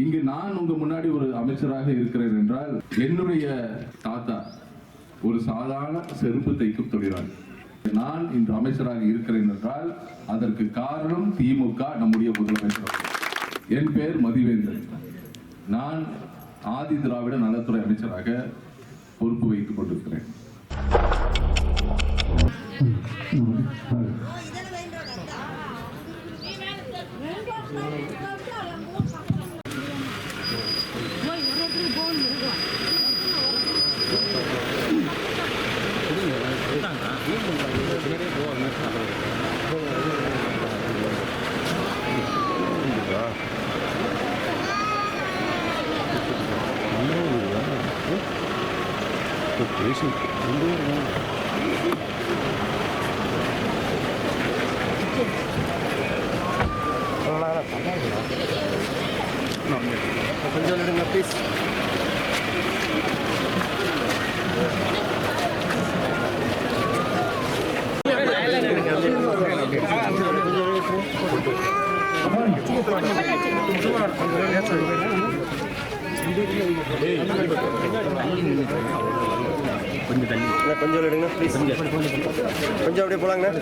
இங்கு நான் உங்க முன்னாடி ஒரு அமைச்சராக இருக்கிறேன் என்றால் என்னுடைய தாத்தா ஒரு சாதாரண செருப்பு தைக்கும் தொழிலாளி. நான் இன்று அமைச்சராக இருக்கிறேன் என்றால் அதற்கு காரணம் திமுக நம்முடைய முதலமைச்சர் என் பெயர் மதிவேந்தன். நான் ஆதி திராவிட நலத்துறை அமைச்சராக பொறுப்பு வைத்துக் கொண்டிருக்கிறேன். Kardeşim. No, no. Open your please. Hey, கொஞ்சம் தள்ளி. கொஞ்சம் விடுங்க ப்ளீஸ் கொஞ்சம் அப்படியே போலாங்கண்ணா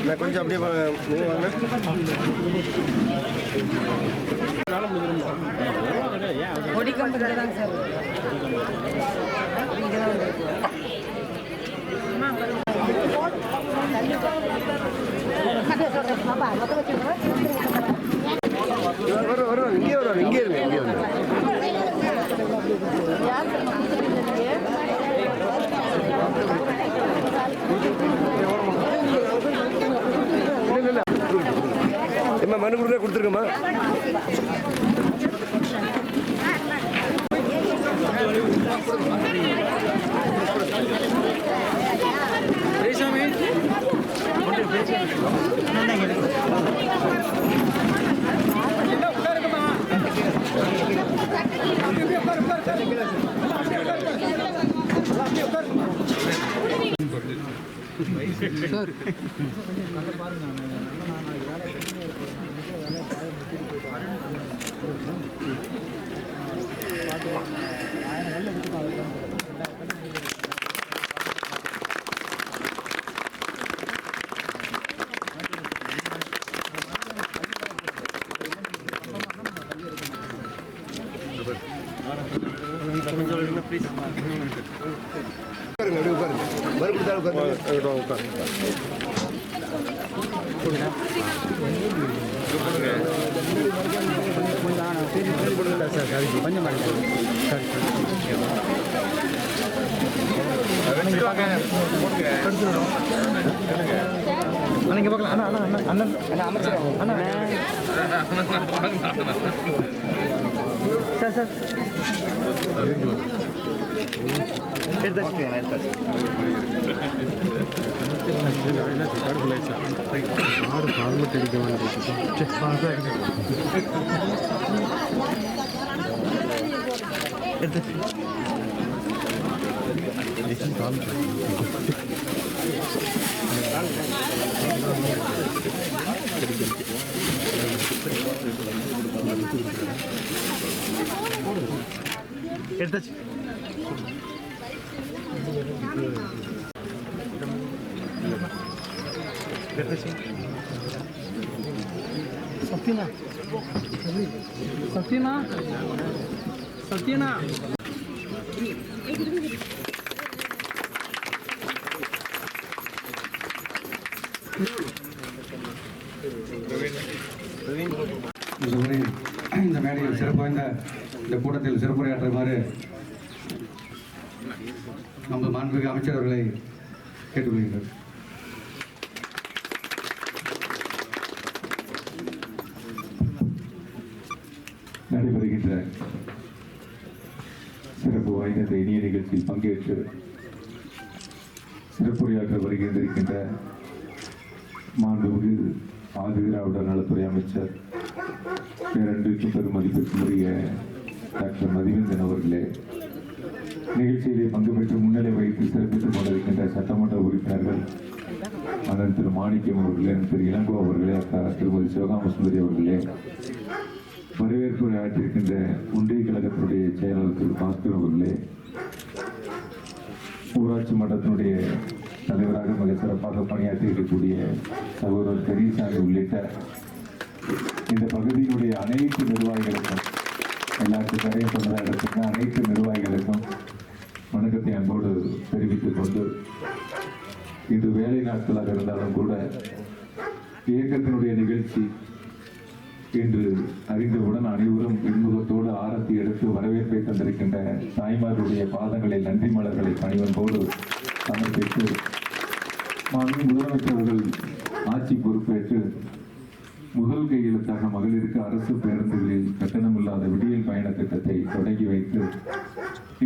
நான் கொஞ்சம் அப்படியே வாங்க கொடிக்கம்பு தாங்க சார் இங்கே தான் வந்து வரும் வரும் இங்கே வரும் இங்கே இருங்க இங்கே வந்து இல்லை இல்லை எம்மா மனு கொடுக்க கொடுத்துருக்கம்மா உட்காருங்க அப்படியே உட்காருங்க மறுபடியும் உட்காருங்க அண்ணா பார்க்கலாம் அண்ணா அண்ணா அண்ணா அண்ணன் அண்ணா அமைச்சர் அண்ணா சார் சார் எடுத்தாச்சு. எடுத்தாச்சு ஆறு அடிக்க எடுத்தாச்சு சத்யனா சத்யனா சத்யனா இந்த மேடையில் சிறப்பு வாய்ந்த இந்த கூட்டத்தில் சிறப்புரையாற்றுமாறு நமது மாண்புமிகு அமைச்சர் அவர்களை கேட்டுக்கொள்கிறேன். துறை அமைச்சர் பேரன்பிற்கு பெருமதிப்பிற்குரிய டாக்டர் மதிவேந்தன் அவர்களே நிகழ்ச்சியிலே பங்கு பெற்று முன்னிலை வைத்து சிறப்பித்துக் கொண்டிருக்கின்ற சட்டமன்ற உறுப்பினர்கள் அண்ணன் திரு மாணிக்கம் அவர்களே திரு இளங்கோ அவர்களே அக்கா திருமதி சிவகாமசுந்தரி அவர்களே வரவேற்பு ஆற்றிருக்கின்ற ஒன்றிய கழகத்தினுடைய செயலாளர் திரு பாஸ்கர் அவர்களே ஊராட்சி மன்றத்தினுடைய தலைவராக மிக சிறப்பாக பணியாற்றி இருக்கக்கூடிய சகோதரர் பெரியசாமி உள்ளிட்ட இந்த பகுதியினுடைய அனைத்து நிர்வாகிகளுக்கும் எல்லாருக்கும் கரையும் சொன்னதாக எடுத்துங்க அனைத்து நிர்வாகிகளுக்கும் வணக்கத்தை அன்போடு தெரிவித்துக் கொண்டு இது வேலை நாட்களாக இருந்தாலும் கூட இயக்கத்தினுடைய நிகழ்ச்சி இன்று அறிந்தவுடன் அனைவரும் இன்முகத்தோடு ஆரத்தி எடுத்து வரவேற்பை தந்திருக்கின்ற தாய்மார்களுடைய பாதங்களில் நன்றி மலர்களை பணிவன்போடு சமர்ப்பித்து மாண்பு முதலமைச்சர்கள் ஆட்சி பொறுப்பேற்று முதல் கையெழுத்தாக மகளிருக்கு அரசு பேருந்துகளில் கட்டணமில்லாத விடியல் பயண திட்டத்தை தொடங்கி வைத்து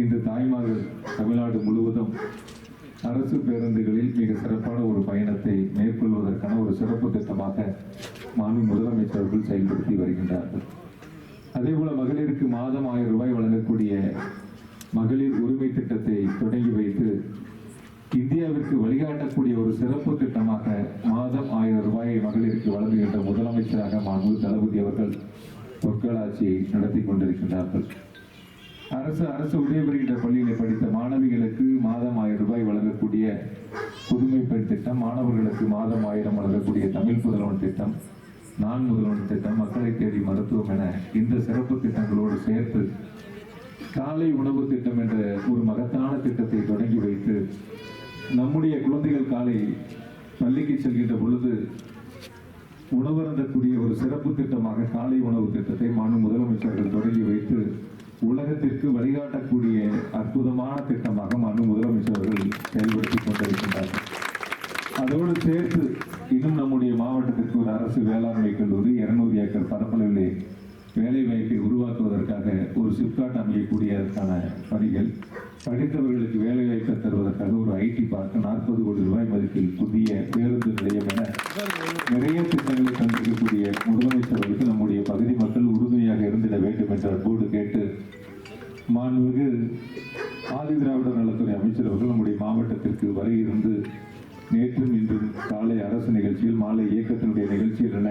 இன்று தாய்மார்கள் தமிழ்நாடு முழுவதும் அரசு பேருந்துகளில் மிக சிறப்பான ஒரு பயணத்தை மேற்கொள்வதற்கான ஒரு சிறப்பு திட்டமாக மாநில முதலமைச்சர்கள் செயல்படுத்தி வருகின்றார்கள். அதேபோல மகளிருக்கு மாதம் ஆயிரம் ரூபாய் வழங்கக்கூடிய மகளிர் உரிமை திட்டத்தை தொடங்கி வைத்து இந்தியாவிற்கு வழிகாட்டக்கூடிய ஒரு சிறப்பு திட்டமாக மாதம் ஆயிரம் ரூபாயை மகளிருக்கு வழங்குகின்ற முதலமைச்சராக மாண்பு தளபதி அவர்கள் பொற்களாட்சியை நடத்தி கொண்டிருக்கின்றார்கள். அரசு அரசு உதயபுரிகின்ற பள்ளியில் படித்த மாணவிகளுக்கு மாதம் ஆயிரம் ரூபாய் வழங்கக்கூடிய புதுமை பெண் திட்டம் மாணவர்களுக்கு மாதம் ஆயிரம் வழங்கக்கூடிய தமிழ் புதல்வன் திட்டம் நான் முதல்வன் திட்டம் மக்களை தேடி மருத்துவம் என இந்த சிறப்பு திட்டங்களோடு சேர்த்து காலை உணவு திட்டம் என்ற ஒரு மகத்தான திட்டத்தை தொடங்கி வைத்து நம்முடைய குழந்தைகள் காலை பள்ளிக்கு செல்கின்ற பொழுது உணவருந்தக்கூடிய ஒரு சிறப்பு திட்டமாக காலை உணவு திட்டத்தை மாநில முதலமைச்சர்கள் தொடங்கி வைத்து உலகத்திற்கு வழிகாட்டக்கூடிய அற்புதமான திட்டமாக மாநில முதலமைச்சர்கள் செயல்படுத்தி கொண்டிருக்கின்றார்கள். அதோடு சேர்த்து இன்னும் நம்முடைய மாவட்டத்திற்கு ஒரு அரசு வேளாண்மை கல்லூரி இருநூறு ஏக்கர் பரப்பளவிலே வேலை வாய்ப்பை உருவாக்குவதற்காக ஒரு சிப்காட் அமையக்கூடியதற்கான பணிகள். படித்தவர்களுக்கு வேலை வாய்ப்பை தருவதற்காக ஒரு ஐடி பார்க்க நாற்பது கோடி ரூபாய் மதிப்பில் புதிய பேருந்து நிலையம் என நிறைய திட்டங்களை தந்திருக்கக்கூடிய முதலமைச்சர்களுக்கு நம்முடைய பகுதி மக்கள் உறுதுணையாக இருந்திட வேண்டும் என்ற அன்போடு கேட்டு மாண்புமிகு ஆதி திராவிடர் நலத்துறை அமைச்சர் அவர்கள் நம்முடைய மாவட்டத்திற்கு வரையிருந்து நேற்றும் இன்றும் காலை அரசு நிகழ்ச்சியில் மாலை இயக்கத்தினுடைய நிகழ்ச்சியில் என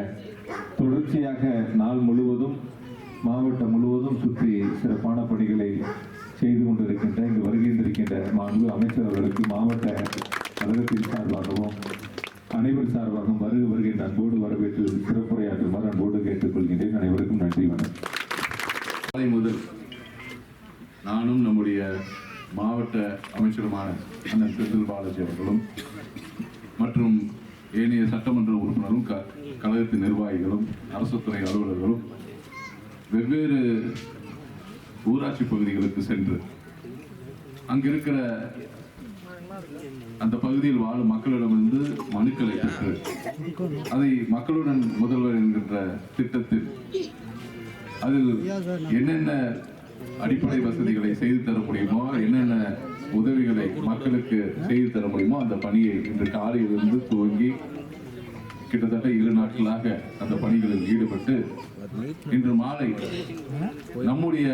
சிறப்பான பணிகளை செய்து கொண்டிருக்கின்ற இங்கு வருகின்றிருக்கின்ற மாண்பு அமைச்சர் அவர்களுக்கு மாவட்ட கழகத்தின் சார்பாகவும் அனைவர் சார்பாகவும் வருக வருகின்ற அன்போடு வரவேற்று சிறப்புரையாற்றுமாறு அன்போடு கேட்டுக்கொள்கின்றேன். அனைவருக்கும் நன்றி வணக்கம். காலை முதல் நானும் நம்முடைய மாவட்ட அமைச்சருமான அண்ணன் செந்தில் பாலாஜி அவர்களும் மற்றும் ஏனைய சட்டமன்ற உறுப்பினரும் க கழகத்தின் நிர்வாகிகளும் அரசு துறை அலுவலர்களும் வெவ்வேறு ஊராட்சி பகுதிகளுக்கு சென்று அங்கிருக்கிற அந்த பகுதியில் வாழும் மக்களிடமிருந்து மனுக்களை பெற்று அதை மக்களுடன் முதல்வர் என்கின்ற திட்டத்தில் அதில் என்னென்ன அடிப்படை வசதிகளை செய்து தர முடியுமோ என்னென்ன உதவிகளை மக்களுக்கு செய்து தர முடியுமோ அந்த பணியை இன்று காலையிலிருந்து துவங்கி கிட்டத்தட்ட இரு நாட்களாக அந்த பணிகளில் ஈடுபட்டு இன்று மாலை நம்முடைய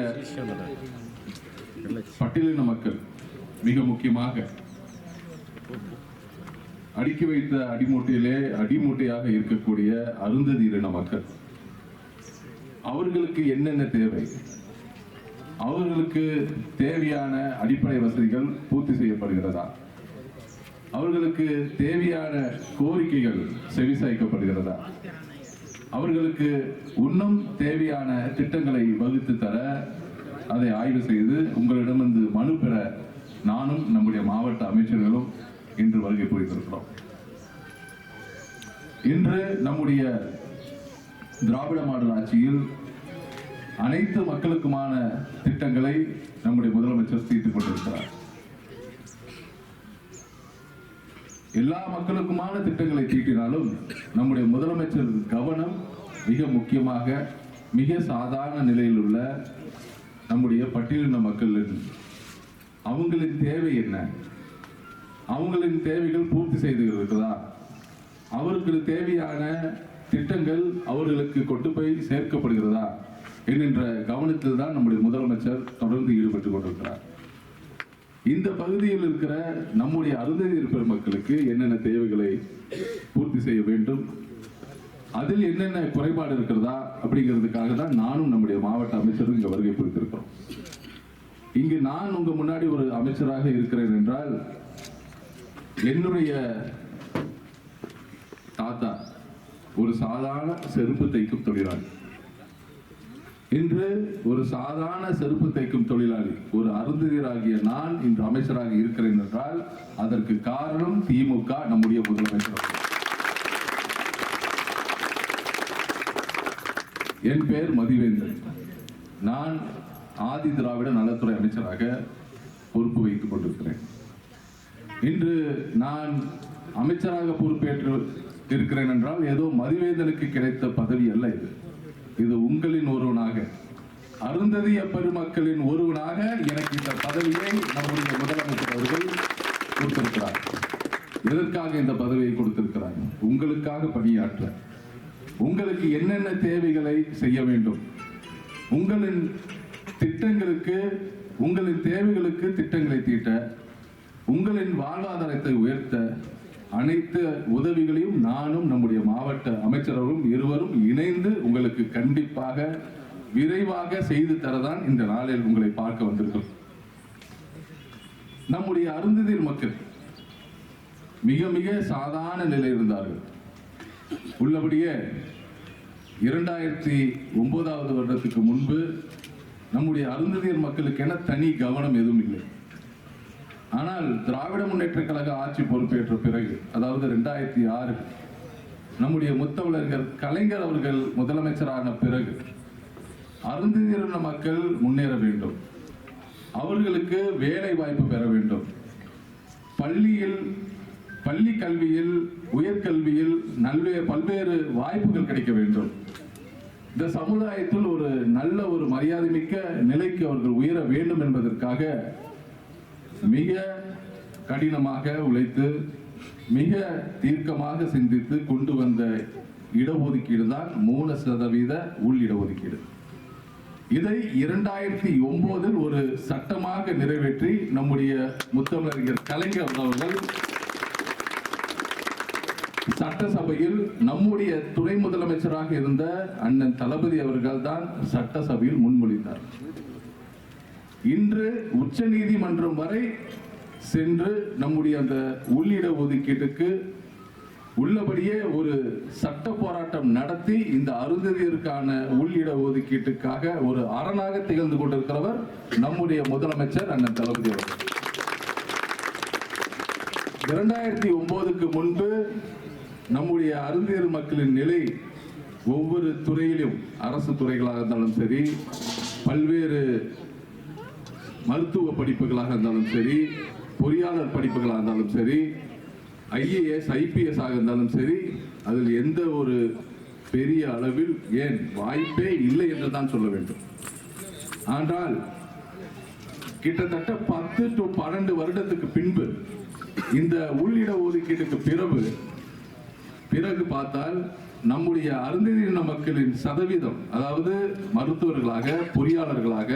பட்டியலின மக்கள் மிக முக்கியமாக அடுக்கி வைத்த அடிமூட்டையிலே அடிமூட்டையாக இருக்கக்கூடிய அருந்ததியின மக்கள் அவர்களுக்கு என்னென்ன தேவை? அவர்களுக்கு தேவையான அடிப்படை வசதிகள் பூர்த்தி செய்யப்படுகிறதா? அவர்களுக்கு தேவையான கோரிக்கைகள் செவிசாய்க்கப்படுகிறதா? அவர்களுக்கு இன்னும் தேவையான திட்டங்களை வகுத்து தர அதை ஆய்வு செய்து உங்களிடமிருந்து மனு பெற நானும் நம்முடைய மாவட்ட அமைச்சர்களும் இன்று வருகை புரிந்திருக்கிறோம். இன்று நம்முடைய திராவிட மாடல் ஆட்சியில் அனைத்து மக்களுக்குமான திட்டங்களை நம்முடைய முதலமைச்சர் தீர்த்து கொண்டிருக்கிறார். எல்லா மக்களுக்குமான திட்டங்களை தீட்டினாலும் நம்முடைய முதலமைச்சர் கவனம் மிக முக்கியமாக மிக சாதாரண நிலையில் உள்ள நம்முடைய பட்டியலின மக்கள் அவங்களின் தேவை என்ன? அவங்களின் தேவைகள் பூர்த்தி செய்து இருக்கிறதா அவர்களுக்கு தேவையான திட்டங்கள் அவர்களுக்கு கொண்டு போய் சேர்க்கப்படுகிறதா? என்கின்ற கவனத்தில் தான் நம்முடைய முதலமைச்சர் தொடர்ந்து ஈடுபட்டுக் கொண்டிருக்கிறார். இந்த பகுதியில் இருக்கிற நம்முடைய அருந்ததியர் பெருமக்களுக்கு என்னென்ன தேவைகளை பூர்த்தி செய்ய வேண்டும்? அதில் என்னென்ன குறைபாடு இருக்கிறதா? அப்படிங்கிறதுக்காக தான் நானும் நம்முடைய மாவட்ட அமைச்சரும் இங்கே வருகை புரிந்திருக்கிறோம். இங்கு நான் உங்க முன்னாடி ஒரு அமைச்சராக இருக்கிறேன் என்றால் என்னுடைய தாத்தா ஒரு சாதாரண செருப்பு தைக்கும் தொழிலாளி. இன்று ஒரு சாதாரண செருப்பு தைக்கும் தொழிலாளி ஒரு அருந்ததியராகிய நான் இன்று அமைச்சராக இருக்கிறேன் என்றால் அதற்கு காரணம் திமுக நம்முடைய முதலமைச்சர் என் பெயர் மதிவேந்தன். நான் ஆதி திராவிட நலத்துறை அமைச்சராக பொறுப்பு வைத்துக் கொண்டிருக்கிறேன். இன்று நான் அமைச்சராக பொறுப்பேற்று இருக்கிறேன் என்றால் ஏதோ மதிவேந்தனுக்கு கிடைத்த பதவி அல்ல இது. இது உங்களின் ஒருவனாக. அருந்ததிய பெருமக்களின் ஒருவனாக எனக்கு இந்த பதவியை நம்முடைய முதலமைச்சர் அவர்கள் கொடுத்திருக்கிறார். எதற்காக இந்த பதவியை கொடுத்திருக்கிறார்? உங்களுக்காக பணியாற்ற. உங்களுக்கு என்னென்ன தேவைகளை செய்ய வேண்டும்? உங்களின் திட்டங்களுக்கு உங்களின் தேவைகளுக்கு திட்டங்களை தீட்ட உங்களின் வாழ்வாதாரத்தை உயர்த்த அனைத்து உதவிகளையும் நானும் நம்முடைய மாவட்ட அமைச்சரவரும் இருவரும் இணைந்து உங்களுக்கு கண்டிப்பாக விரைவாக செய்து தரதான் இந்த நாளில் உங்களை பார்க்க வந்திருக்கிறோம். நம்முடைய அருந்ததில் மக்கள் மிக மிக சாதாரண நிலை இருந்தார்கள். உள்ளபடியே இரண்டாயிரத்தி ஒன்பதாவது வருடத்துக்கு முன்பு நம்முடைய அருந்ததியர் மக்களுக்கென தனி கவனம் எதுவும் இல்லை. ஆனால் திராவிட முன்னேற்ற கழக ஆட்சி பொறுப்பேற்ற பிறகு அதாவது ரெண்டாயிரத்தி ஆறு நம்முடைய முத்தமிழர்கள் கலைஞர் அவர்கள் முதலமைச்சரான பிறகு அருந்திருந்த மக்கள் முன்னேற வேண்டும். அவர்களுக்கு வேலை வாய்ப்பு பெற வேண்டும். பள்ளியில் பள்ளி கல்வியில் உயர்கல்வியில் நல்வே பல்வேறு வாய்ப்புகள் கிடைக்க வேண்டும். இந்த சமுதாயத்தில் ஒரு நல்ல ஒரு மரியாதை மிக்க நிலைக்கு அவர்கள் உயர வேண்டும் என்பதற்காக மிக கடினமாக உழைத்து மிக தீர்க்கமாக சிந்தித்து கொண்டு வந்த இடஒதுக்கீடு தான் மூணு சதவீத உள் இடஒதுக்கீடு. இதை இரண்டாயிரத்தி ஒன்பதில் ஒரு சட்டமாக நிறைவேற்றி நம்முடைய முத்தமிழறிஞர் கலைஞர் அவர்கள் சட்டசபையில் நம்முடைய துணை முதலமைச்சராக இருந்த அண்ணன் தளபதி அவர்கள் தான் சட்டசபையில் முன்மொழிந்தார். இன்று உச்ச நீதிமன்றம் வரை சென்று நம்முடைய அந்த உள்ளிட ஒதுக்கீட்டுக்கு உள்ளபடியே ஒரு சட்ட போராட்டம் நடத்தி இந்த அருந்ததியருக்கான உள்ளிட ஒதுக்கீட்டுக்காக ஒரு அரணாக திகழ்ந்து கொண்டிருக்கிறவர் நம்முடைய முதலமைச்சர் அண்ணன் தளபதி அவர்கள். இரண்டாயிரத்தி ஒன்பதுக்கு முன்பு நம்முடைய அருந்தியர் மக்களின் நிலை ஒவ்வொரு துறையிலும் அரசு துறைகளாக இருந்தாலும் சரி பல்வேறு மருத்துவ படிப்புகளாக இருந்தாலும் சரி பொறியாளர் படிப்புகளாக இருந்தாலும் சரி ஐஏஎஸ் ஐபிஎஸ் ஆக இருந்தாலும் சரி அதில் எந்த ஒரு பெரிய அளவில் ஏன் வாய்ப்பே இல்லை என்று தான் சொல்ல வேண்டும். ஆனால் கிட்டத்தட்ட பத்து டு பன்னெண்டு வருடத்துக்கு பின்பு இந்த உள்ளிட ஒதுக்கீட்டுக்கு பிறகு பிறகு பார்த்தால் நம்முடைய அருந்தின மக்களின் சதவீதம் அதாவது மருத்துவர்களாக பொறியாளர்களாக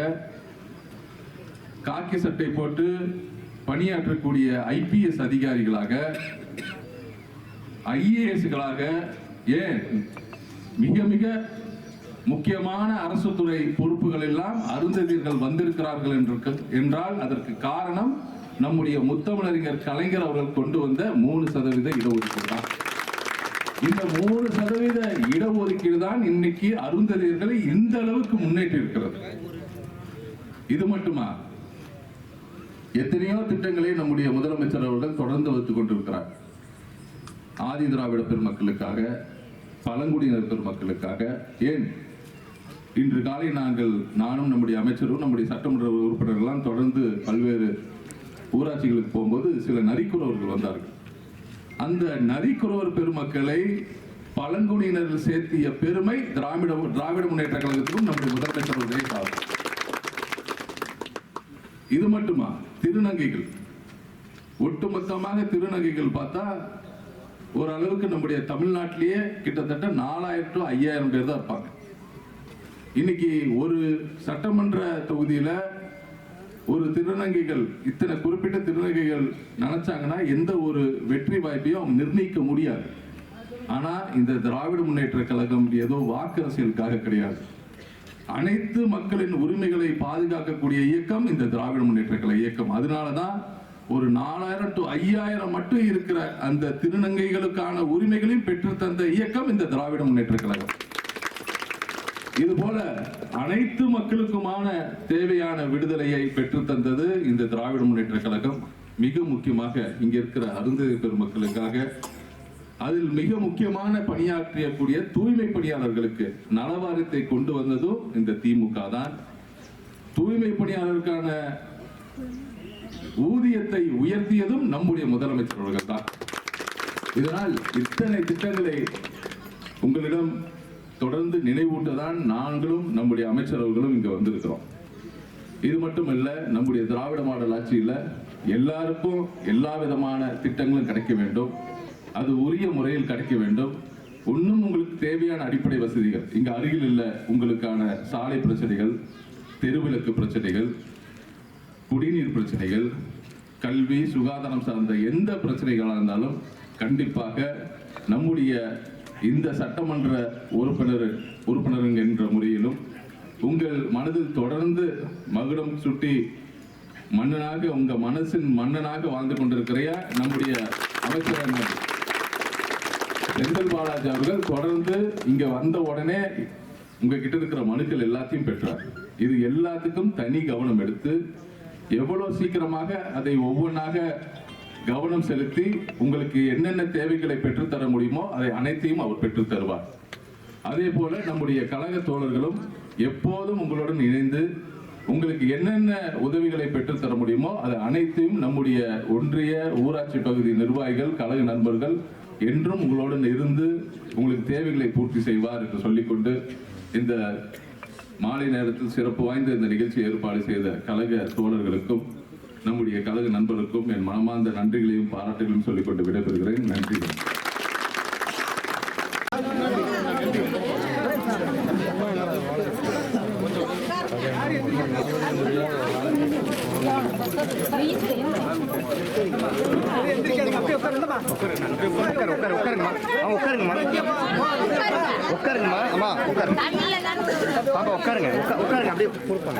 காக்கி சட்டை போட்டு பணியாற்றக்கூடிய ஐபிஎஸ் அதிகாரிகளாக ஐஏஎஸ்களாக ஏன்? மிக மிக முக்கியமான அரசு துறை பொறுப்புகள் எல்லாம் அருந்ததியர்கள் வந்திருக்கிறார்கள் என்று என்றால் அதற்கு காரணம் நம்முடைய முத்தமிழறிஞர் கலைஞர் அவர்கள் கொண்டு வந்த மூணு சதவீத இடஒதுக்கீடு தான். இந்த மூணு சதவீத இடஒதுக்கீடு தான் இன்னைக்கு அருந்ததியர்களை இந்த அளவுக்கு முன்னேற்றி இருக்கிறது. இது மட்டுமா? எத்தனையோ திட்டங்களை நம்முடைய முதலமைச்சர் அவர்கள் தொடர்ந்து வைத்துக் கொண்டிருக்கிறார். ஆதி திராவிட பெருமக்களுக்காக பழங்குடியினர் பெருமக்களுக்காக. ஏன்? இன்று காலை நாங்கள் நானும் நம்முடைய அமைச்சரும் நம்முடைய சட்டமன்ற உறுப்பினர்கள்லாம் தொடர்ந்து பல்வேறு ஊராட்சிகளுக்கு போகும்போது சில நரிக்குறவர்கள் வந்தார்கள். அந்த நரிக்குறவர் பெருமக்களை பழங்குடியினரில் சேர்த்திய பெருமை திராவிட திராவிட முன்னேற்ற கழகத்திற்கும் நம்முடைய முதலமைச்சர் அவர்களே இது மட்டுமா? திருநங்கைகள். ஒட்டுமொத்தமாக திருநங்கைகள் பார்த்தா ஓரளவுக்கு நம்முடைய தமிழ்நாட்டிலேயே கிட்டத்தட்ட நாலாயிரம் டு ஐயாயிரம் பேர் தான் இருப்பாங்க. இன்னைக்கு ஒரு சட்டமன்ற தொகுதியில் ஒரு திருநங்கைகள் இத்தனை குறிப்பிட்ட திருநங்கைகள் நினைச்சாங்கன்னா எந்த ஒரு வெற்றி வாய்ப்பையும் அவங்க நிர்ணயிக்க முடியாது. ஆனால் இந்த திராவிட முன்னேற்ற கழகம் ஏதோ வாக்கு அரசியலுக்காக கிடையாது. அனைத்து மக்களின் உரிமைகளை பாதுகாக்கக்கூடிய இயக்கம் இந்த திராவிட முன்னேற்ற கழக இயக்கம். அதனாலதான் ஒரு நாலாயிரம் டு ஐயாயிரம் மட்டும் இருக்கிற அந்த திருநங்கைகளுக்கான உரிமைகளையும் பெற்று தந்த இயக்கம் இந்த திராவிட முன்னேற்ற கழகம். இது போல அனைத்து மக்களுக்குமான தேவையான விடுதலையை பெற்று தந்தது இந்த திராவிட முன்னேற்ற கழகம். மிக முக்கியமாக இங்க இருக்கிற அருந்ததி பெருமக்களுக்காக அதில் மிக முக்கியமான பணியாற்றியக்கூடிய தூய்மை பணியாளர்களுக்கு நலவாரியத்தை கொண்டு வந்ததும் இந்த திமுக தான். தூய்மை பணியாளருக்கான ஊதியத்தை உயர்த்தியதும் நம்முடைய முதலமைச்சர் அவர்கள் தான். இதனால் இத்தனை திட்டங்களை உங்களிடம் தொடர்ந்து நினைவூட்டதான் நாங்களும் நம்முடைய அமைச்சரவர்களும் இங்க வந்திருக்கிறோம். இது மட்டுமல்ல நம்முடைய திராவிட மாடல் ஆட்சியில் எல்லாருக்கும் எல்லா விதமான திட்டங்களும் கிடைக்க வேண்டும். அது உரிய முறையில் கிடைக்க வேண்டும். இன்னும் உங்களுக்கு தேவையான அடிப்படை வசதிகள். இங்க அருகில் இல்ல உங்களுக்கான சாலை பிரச்சனைகள் தெருவிளக்கு பிரச்சனைகள் குடிநீர் பிரச்சனைகள் கல்வி சுகாதாரம் சார்ந்த எந்த பிரச்சனைகளாக இருந்தாலும் கண்டிப்பாக நம்முடைய இந்த சட்டமன்ற உறுப்பினர் உறுப்பினருங்க என்ற முறையிலும் உங்கள் மனதில் தொடர்ந்து மகுடம் சுட்டி மன்னனாக உங்க மனசின் மன்னனாக வாழ்ந்து கொண்டிருக்கிறையா? நம்முடைய அமைச்சர் செந்தில் பாலாஜி அவர்கள் தொடர்ந்து இங்க வந்த உடனே உங்ககிட்ட இருக்கிற மனுக்கள் எல்லாத்தையும் பெற்றார். இது எல்லாத்துக்கும் தனி கவனம் எடுத்து எவ்வளவு சீக்கிரமாக அதை ஒவ்வொன்றாக கவனம் செலுத்தி உங்களுக்கு என்னென்ன தேவைகளை பெற்றுத்தர முடியுமோ அதை அனைத்தையும் அவர் பெற்றுத் தருவார். அதே போல நம்முடைய கழக தோழர்களும் எப்போதும் உங்களுடன் இணைந்து உங்களுக்கு என்னென்ன உதவிகளை பெற்றுத்தர முடியுமோ அது அனைத்தையும் நம்முடைய ஒன்றிய ஊராட்சி பகுதி நிர்வாகிகள் கழக நண்பர்கள் என்றும் உங்களுடன் இருந்து உங்களுக்கு தேவைகளை பூர்த்தி செய்வார் என்று சொல்லிக்கொண்டு இந்த மாலை நேரத்தில் சிறப்பு வாய்ந்த இந்த நிகழ்ச்சி ஏற்பாடு செய்த கழக தோழர்களுக்கும் நம்முடைய கழக நண்பர்களுக்கும் என் மனமார்ந்த நன்றிகளையும் பாராட்டுகளையும் சொல்லிக்கொண்டு விடைபெறுகிறேன். நன்றி. உட்காரு உட்காரு உட்காருங்கம்மா. ஆ உட்காருங்கம்மா. உட்காருங்கம்மா. அம்மா உட்காருங்க. பாப்பா உட்காருங்க. உட்காருங்க. அப்படியே கொடுப்பாங்க.